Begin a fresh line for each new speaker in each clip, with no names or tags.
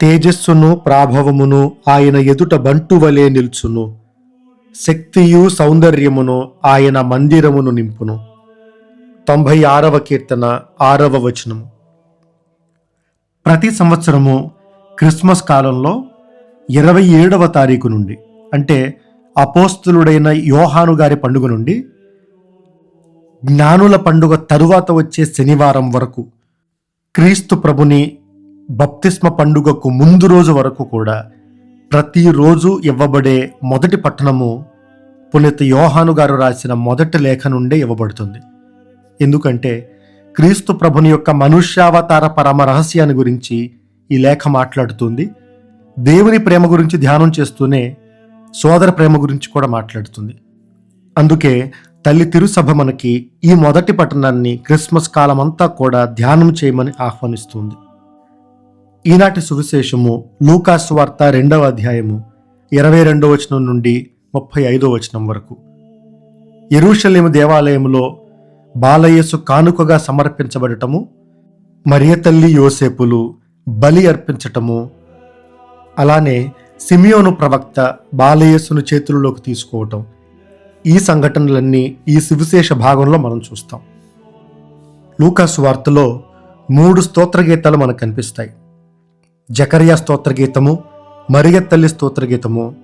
తేజస్సును ప్రాభవమును ఆయన ఎదుట బంటువలే నిల్చును. శక్తియు సౌందర్యమును ఆయన మందిరమును నింపును. తొంభై ఆరవ కీర్తన ఆరవ వచనము. ప్రతి సంవత్సరము క్రిస్మస్ కాలంలో ఇరవై ఏడవ తారీఖు నుండి అంటే అపోస్తులుడైన యోహాను గారి పండుగ నుండి జ్ఞానుల పండుగ తరువాత వచ్చే శనివారం వరకు క్రీస్తు ప్రభుని బప్తిస్మ పండుగకు ముందు రోజు వరకు కూడా ప్రతిరోజు ఇవ్వబడే మొదటి పట్టణము పునీత యోహాను గారు రాసిన మొదటి లేఖ నుండే ఇవ్వబడుతుంది. ఎందుకంటే క్రీస్తు ప్రభుని యొక్క మనుష్యావతార పరమ రహస్యాన్ని గురించి ఈ లేఖ మాట్లాడుతుంది. దేవుని ప్రేమ గురించి ధ్యానం చేస్తూనే సోదర ప్రేమ గురించి కూడా మాట్లాడుతుంది. అందుకే తల్లి తిరుసభ మనకి ఈ మొదటి పట్టణాన్ని క్రిస్మస్ కాలమంతా కూడా ధ్యానం చేయమని ఆహ్వానిస్తుంది. ఈనాటి సువిశేషము లూకాస్ వార్త రెండవ అధ్యాయము ఇరవై రెండవ వచనం నుండి ముప్పై ఐదో వచనం వరకు. ఎరుషలేము దేవాలయంలో బాలయేసు కానుకగా సమర్పించబడటము మరియ తల్లి యోసేపులు బలి అర్పించటము అలానే సిమియోను ప్రవక్త బాలయేసును చేతుల్లోకి తీసుకోవటం. ఈ సంఘటనలన్నీ ఈ సువిశేష భాగంలో మనం చూస్తాం. లూకాసు వార్తలో మూడు స్తోత్రగీతాలు మనకు కనిపిస్తాయి. జకర్యా స్తోత్ర గీతము మరియ తల్లి స్తోత్ర గీతము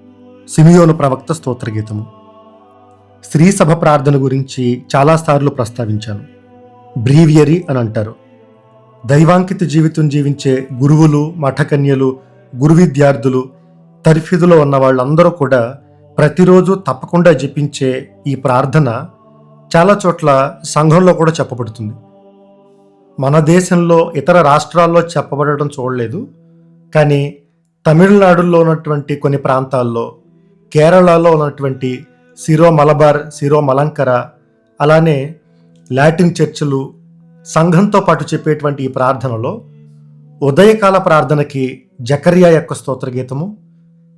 సిమియోను ప్రవక్త స్తోత్ర గీతము స్త్రీ సభ ప్రార్థన గురించి చాలాసార్లు ప్రస్తావించాను. బ్రీవియరీ అని అంటారు. దైవాంకిత జీవితం జీవించే గురువులు మఠకన్యలు గురు విద్యార్థులు తర్ఫీదులో ఉన్న వాళ్ళందరూ కూడా ప్రతిరోజు తప్పకుండా జపించే ఈ ప్రార్థన చాలా చోట్ల సంఘంలో కూడా చెప్పబడుతుంది. మన దేశంలో ఇతర రాష్ట్రాల్లో చెప్పబడటం చూడలేదు. కానీ తమిళనాడులో ఉన్నటువంటి కొన్ని ప్రాంతాల్లో కేరళలో ఉన్నటువంటి సిరో మలబార్ సిరో మలంకర అలానే లాటిన్ చర్చిలు సంఘంతో పాటు చెప్పేటువంటి ఈ ప్రార్థనలో ఉదయకాల ప్రార్థనకి జకరియా యొక్క స్తోత్రగీతము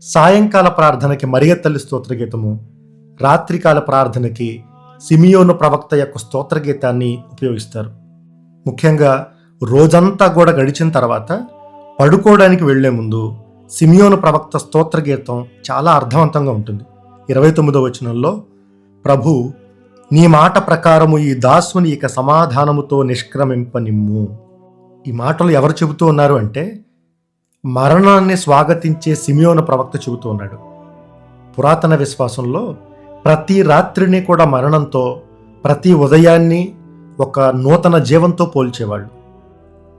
సాయంకాల ప్రార్థనకి మరియ తల్లి రాత్రికాల ప్రార్థనకి సిమియోను ప్రవక్త యొక్క స్తోత్రగీతాన్ని ఉపయోగిస్తారు. ముఖ్యంగా రోజంతా కూడా గడిచిన తర్వాత పడుకోవడానికి వెళ్ళే ముందు సిమియోను ప్రవక్త స్తోత్ర గీతం చాలా అర్థవంతంగా ఉంటుంది. ఇరవై తొమ్మిదో వచనంలో ప్రభు నీ మాట ప్రకారము ఈ దాసుని ఇక సమాధానముతో నిష్క్రమింపనిమ్ము. ఈ మాటలు ఎవరు చెబుతూ ఉన్నారు అంటే మరణాన్ని స్వాగతించే సిమియోన ప్రవక్త చెబుతూ ఉన్నాడు. పురాతన విశ్వాసంలో ప్రతి రాత్రిని కూడా మరణంతో ప్రతి ఉదయాన్ని ఒక నూతన జీవంతో పోల్చేవాళ్ళు.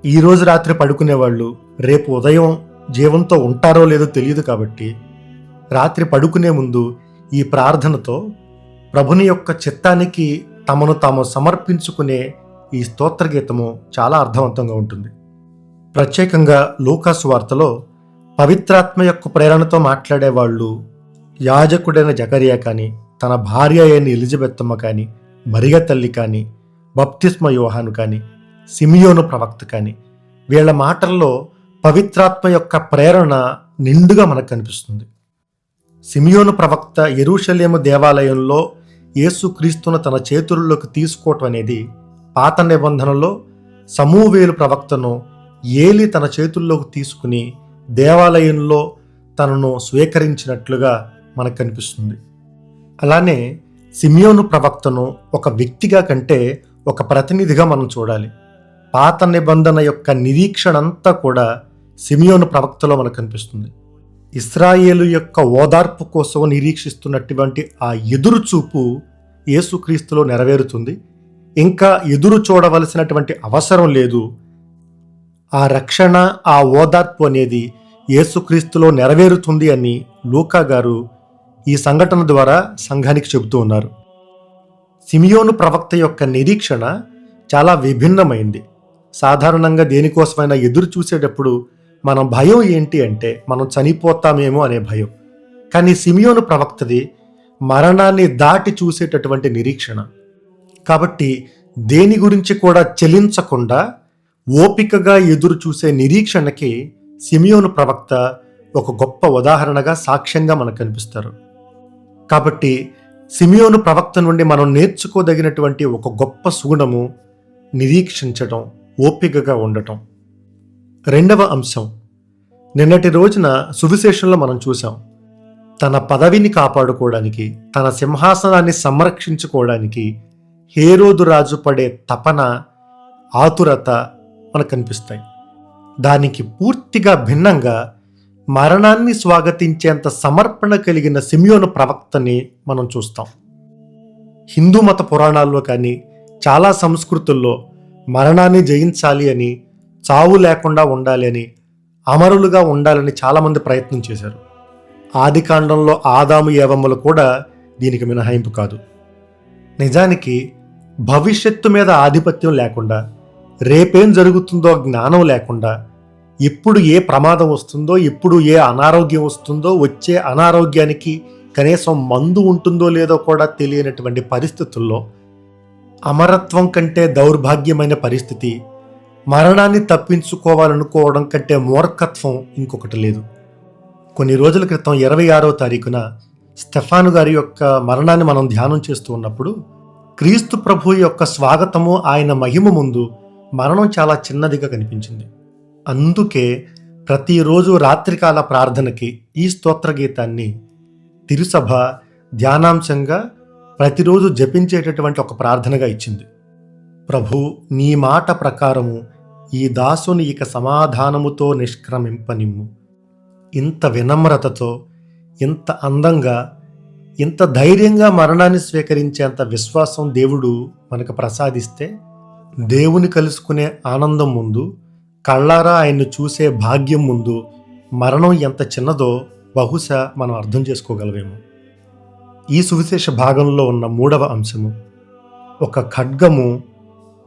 ఈ రోజు రాత్రి పడుకునేవాళ్ళు రేపు ఉదయం జీవంతో ఉంటారో లేదో తెలియదు కాబట్టి రాత్రి పడుకునే ముందు ఈ ప్రార్థనతో ప్రభుని యొక్క చిత్తానికి తమను తాము సమర్పించుకునే ఈ స్తోత్ర గీతము చాలా అర్థవంతంగా ఉంటుంది. ప్రత్యేకంగా లూకాసు వార్తలో పవిత్రాత్మ యొక్క ప్రేరణతో మాట్లాడేవాళ్ళు యాజకుడైన జకరియా కానీ తన భార్య అయిన ఎలిజబెత్తమ్మ కానీ మరిగ తల్లి కానీ బప్తిస్మ యోహాను కానీ సిమియోను ప్రవక్త కానీ వీళ్ళ మాటల్లో పవిత్రాత్మ యొక్క ప్రేరణ నిండుగా మనకు కనిపిస్తుంది. సిమియోను ప్రవక్త ఎరుషలేము దేవాలయంలో యేసుక్రీస్తును తన చేతుల్లోకి తీసుకోవటం అనేది పాత నిబంధనలో సమూవేలు ప్రవక్తను ఏలి తన చేతుల్లోకి తీసుకుని దేవాలయంలో తనను స్వీకరించినట్లుగా మనకు కనిపిస్తుంది. అలానే సిమియోను ప్రవక్తను ఒక వ్యక్తిగా కంటే ఒక ప్రతినిధిగా మనం చూడాలి. పాత నిబంధన యొక్క నిరీక్షణ అంతా కూడా సిమియోను ప్రవక్తలో మనకు కనిపిస్తుంది. ఇస్రాయేలు యొక్క ఓదార్పు కోసం నిరీక్షిస్తున్నటువంటి ఆ ఎదురు చూపు యేసుక్రీస్తులో నెరవేరుతుంది. ఇంకా ఎదురు చూడవలసినటువంటి అవసరం లేదు. ఆ రక్షణ ఆ ఓదార్పు అనేది యేసుక్రీస్తులో నెరవేరుతుంది అని లూకా గారు ఈ సంఘటన ద్వారా సంఘానికి చెబుతూ ఉన్నారు. సిమియోను ప్రవక్త యొక్క నిరీక్షణ చాలా విభిన్నమైంది. సాధారణంగా దేనికోసమైనా ఎదురు చూసేటప్పుడు మన భయం ఏంటి అంటే మనం చనిపోతామేమో అనే భయం. కానీ సిమియోను ప్రవక్తది మరణాన్ని దాటి చూసేటటువంటి నిరీక్షణ. కాబట్టి దేని గురించి కూడా చెలించకుండా ఓపికగా ఎదురు చూసే నిరీక్షణకి సిమియోను ప్రవక్త ఒక గొప్ప ఉదాహరణగా సాక్ష్యంగా మనకు కనిపిస్తారు. కాబట్టి సిమియోను ప్రవక్త నుండి మనం నేర్చుకోదగినటువంటి ఒక గొప్ప సుగుణము నిరీక్షించటం. ఓపికగా ఉండటం. రెండవ అంశం. నిన్నటి రోజున సువిశేషంలో మనం చూసాం తన పదవిని కాపాడుకోవడానికి తన సింహాసనాన్ని సంరక్షించుకోవడానికి హేరోదు రాజు పడే తపన ఆతురత మనకు కనిపిస్తాయి దానికి పూర్తిగా భిన్నంగా మరణాన్ని స్వాగతించేంత సమర్పణ కలిగిన సిమియోను ప్రవక్తని మనం చూస్తాం. హిందూ మత పురాణాల్లో కానీ చాలా సంస్కృతుల్లో మరణాన్ని జయించాలి అని చావు లేకుండా ఉండాలి అని అమరులుగా ఉండాలని చాలామంది ప్రయత్నం చేశారు. ఆది కాండంలో ఆదాము ఏవమ్మలు కూడా దీనికి మినహాయింపు కాదు. నిజానికి భవిష్యత్తు మీద ఆధిపత్యం లేకుండా రేపేం జరుగుతుందో జ్ఞానం లేకుండా ఎప్పుడు ఏ ప్రమాదం వస్తుందో ఎప్పుడు ఏ అనారోగ్యం వస్తుందో వచ్చే అనారోగ్యానికి కనీసం మందు ఉంటుందో లేదో కూడా తెలియనటువంటి పరిస్థితుల్లో అమరత్వం కంటే దౌర్భాగ్యమైన పరిస్థితి. మరణాన్ని తప్పించుకోవాలనుకోవడం కంటే మూర్ఖత్వం ఇంకొకటి లేదు. కొన్ని రోజుల క్రితం ఇరవై ఆరో తారీఖున స్టెఫాను గారి యొక్క మరణాన్ని మనం ధ్యానం చేస్తూ ఉన్నప్పుడు క్రీస్తు ప్రభు యొక్క స్వాగతము ఆయన మహిమ ముందు మరణం చాలా చిన్నదిగా కనిపించింది. అందుకే ప్రతిరోజు రాత్రికాల ప్రార్థనకి ఈ స్తోత్ర గీతాన్ని తిరుసభ ధ్యానాంశంగా ప్రతిరోజు జపించేటటువంటి ఒక ప్రార్థనగా ఇచ్చింది. ప్రభు నీ మాట ప్రకారము ఈ దాసుని ఇక సమాధానముతో నిష్క్రమింపనిమ్ము. ఇంత వినమ్రతతో ఇంత అందంగా ఇంత ధైర్యంగా మరణాన్ని స్వీకరించేంత విశ్వాసం దేవుడు మనకు ప్రసాదిస్తే దేవుని కలుసుకునే ఆనందం ముందు కళ్ళారా ఆయన్ను చూసే భాగ్యం ముందు మరణం ఎంత చిన్నదో బహుశా మనం అర్థం చేసుకోగలవేమో. ఈ సువిశేష భాగంలో ఉన్న మూడవ అంశము. ఒక ఖడ్గము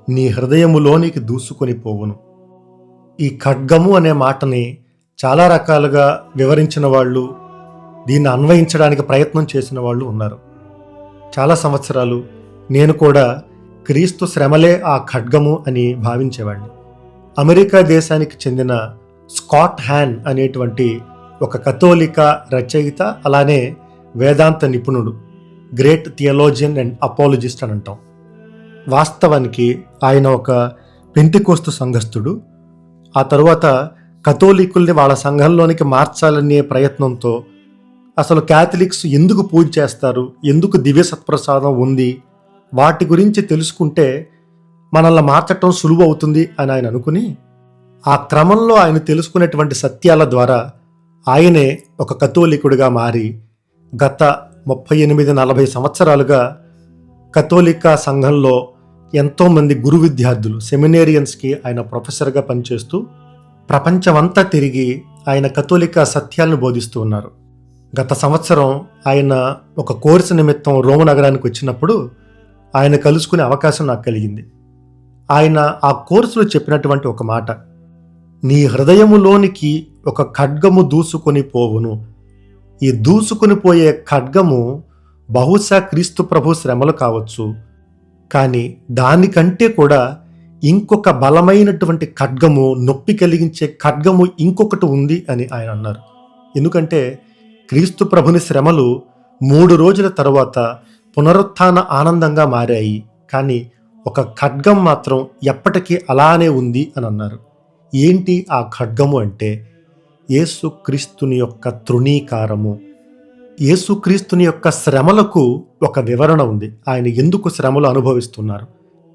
నీ హృదయములోనికి దూసుకొని పోవును. ఈ ఖడ్గము అనే మాటని చాలా రకాలుగా వివరించిన వాళ్ళు దీన్ని అన్వయించడానికి ప్రయత్నం చేసిన వాళ్ళు ఉన్నారు. చాలా సంవత్సరాలు నేను కూడా క్రీస్తు శ్రమలే ఆ ఖడ్గము అని భావించేవాడిని అమెరికా దేశానికి చెందిన స్కాట్ హ్యాన్ అనేటువంటి ఒక కథోలిక రచయిత అలానే వేదాంత నిపుణుడు గ్రేట్ థియలోజియన్ అండ్ అపాలజిస్ట్ అని అంటాం. వాస్తవానికి ఆయన ఒక పెంటికోస్తు సంఘస్థుడు. ఆ తరువాత కథోలికుల్ని వాళ్ళ సంఘంలోనికి మార్చాలనే ప్రయత్నంతో అసలు క్యాథలిక్స్ ఎందుకు పూజ చేస్తారు ఎందుకు దివ్య సత్ప్రసాదం ఉంది వాటి గురించి తెలుసుకుంటే మనల్ని మార్చటం సులువు అవుతుంది అని ఆయన అనుకుని ఆ క్రమంలో ఆయన తెలుసుకునేటువంటి సత్యాల ద్వారా ఆయనే ఒక కథోలికుడిగా మారి గత ముప్పై ఎనిమిది నలభై సంవత్సరాలుగా కథోలికా సంఘంలో ఎంతోమంది గురు విద్యార్థులు సెమినేరియన్స్కి ఆయన ప్రొఫెసర్గా పనిచేస్తూ ప్రపంచమంతా తిరిగి ఆయన కథోలికా సత్యాలను బోధిస్తూ ఉన్నారు. గత సంవత్సరం ఆయన ఒక కోర్సు నిమిత్తం రోమ నగరానికి వచ్చినప్పుడు ఆయన కలుసుకునే అవకాశం నాకు కలిగింది. ఆయన ఆ కోర్సులో చెప్పినటువంటి ఒక మాట నీ హృదయములోనికి ఒక ఖడ్గము దూసుకొని పోవును ఈ దూసుకుని పోయే ఖడ్గము బహుశా క్రీస్తు ప్రభు శ్రమలు కావచ్చు. కానీ దానికంటే కూడా ఇంకొక బలమైనటువంటి ఖడ్గము నొప్పి కలిగించే ఖడ్గము ఇంకొకటి ఉంది అని ఆయన అన్నారు. ఎందుకంటే క్రీస్తు ప్రభుని శ్రమలు మూడు రోజుల తర్వాత పునరుత్థాన ఆనందంగా మారాయి. కానీ ఒక ఖడ్గం మాత్రం ఎప్పటికీ అలానే ఉంది అని అన్నారు. ఏంటి ఆ ఖడ్గము అంటే యేసుక్రీస్తుని యొక్క తృణీకారము. యేసుక్రీస్తుని యొక్క శ్రమలకు ఒక వివరణ ఉంది. ఆయన ఎందుకు శ్రమలు అనుభవిస్తున్నారు?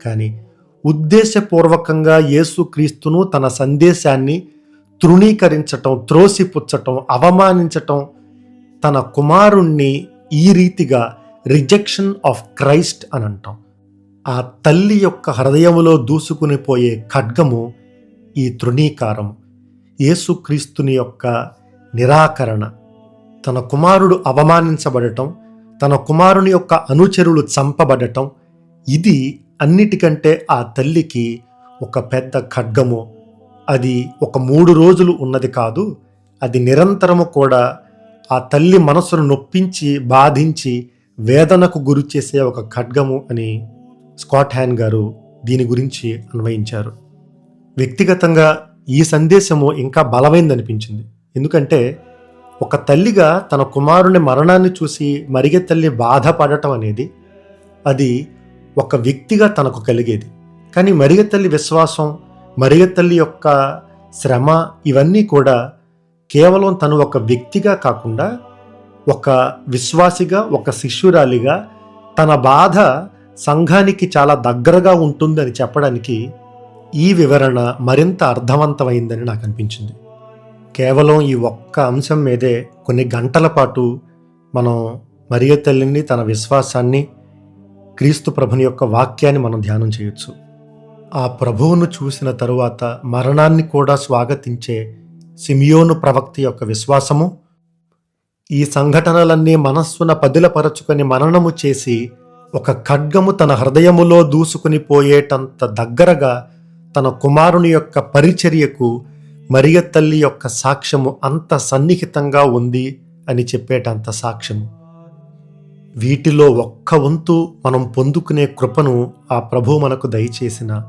కానీ ఉద్దేశపూర్వకంగా యేసుక్రీస్తును తన సందేశాన్ని తృణీకరించటం త్రోసిపుచ్చటం అవమానించటం తన కుమారుణ్ణి ఈ రీతిగా రిజెక్షన్ ఆఫ్ క్రైస్ట్ అని అంటాం. ఆ తల్లి యొక్క హృదయములో దూసుకుని పోయే ఖడ్గము ఈ తృణీకారం యేసుక్రీస్తుని యొక్క నిరాకరణ. తన కుమారుడు అవమానించబడటం తన కుమారుని యొక్క అనుచరులు చంపబడటం ఇది అన్నిటికంటే ఆ తల్లికి ఒక పెద్ద ఖడ్గము. అది ఒక మూడు రోజులు ఉన్నది కాదు అది నిరంతరము కూడా ఆ తల్లి మనసును నొప్పించి బాధించి వేదనకు గురి చేసే ఒక ఖడ్గము అని స్కాట్ హ్యాన్ గారు దీని గురించి అన్వయించారు. వ్యక్తిగతంగా ఈ సందేశము ఇంకా బలమైందనిపించింది. ఎందుకంటే ఒక తల్లిగా తన కుమారుని మరణాన్ని చూసి మరిగే తల్లి బాధపడటం అనేది అది ఒక వ్యక్తిగా తనకు కలిగేది. కానీ మరిగే తల్లి విశ్వాసం మరిగే తల్లి యొక్క శ్రమ ఇవన్నీ కూడా కేవలం తను ఒక వ్యక్తిగా కాకుండా ఒక విశ్వాసిగా ఒక శిష్యురాలిగా తన బాధ సంఘానికి చాలా దగ్గరగా ఉంటుందని చెప్పడానికి ఈ వివరణ మరింత అర్థవంతమైందని నాకు అనిపించింది. కేవలం ఈ ఒక్క అంశం మీదే కొన్ని గంటల పాటు మనం మరియ తల్లిని తన విశ్వాసాన్ని క్రీస్తు ప్రభుని యొక్క వాక్యాన్ని మనం ధ్యానం చేయొచ్చు. ఆ ప్రభువును చూసిన తరువాత మరణాన్ని కూడా స్వాగతించే సిమియోను ప్రవక్త యొక్క విశ్వాసము ఈ సంఘటనలన్నీ మనస్సున పదిలపరచుకొని మరణము చేసి ఒక ఖడ్గము తన హృదయములో దూసుకుని పోయేటంత దగ్గరగా తన కుమారుని యొక్క పరిచర్యకు మరియ తల్లి యొక్క సాక్ష్యము అంత సన్నిహితంగా ఉంది అని చెప్పేటంత సాక్ష్యము. వీటిలో ఒక్క వంతు మనం పొందుకునే కృపను ఆ ప్రభు మనకు దయచేసిన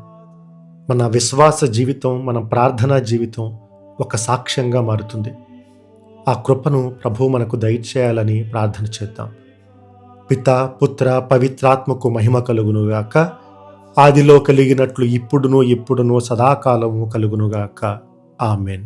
మన విశ్వాస జీవితం మన ప్రార్థనా జీవితం ఒక సాక్ష్యంగా మారుతుంది. ఆ కృపను ప్రభు మనకు దయచేయాలని ప్రార్థన చేద్దాం. పిత పుత్ర పవిత్రాత్మకు మహిమ కలుగునుగాక. ఆదిలో కలిగినట్లు ఇప్పుడును ఎప్పుడును సదాకాలము కలుగునుగాక. ఆమెన్.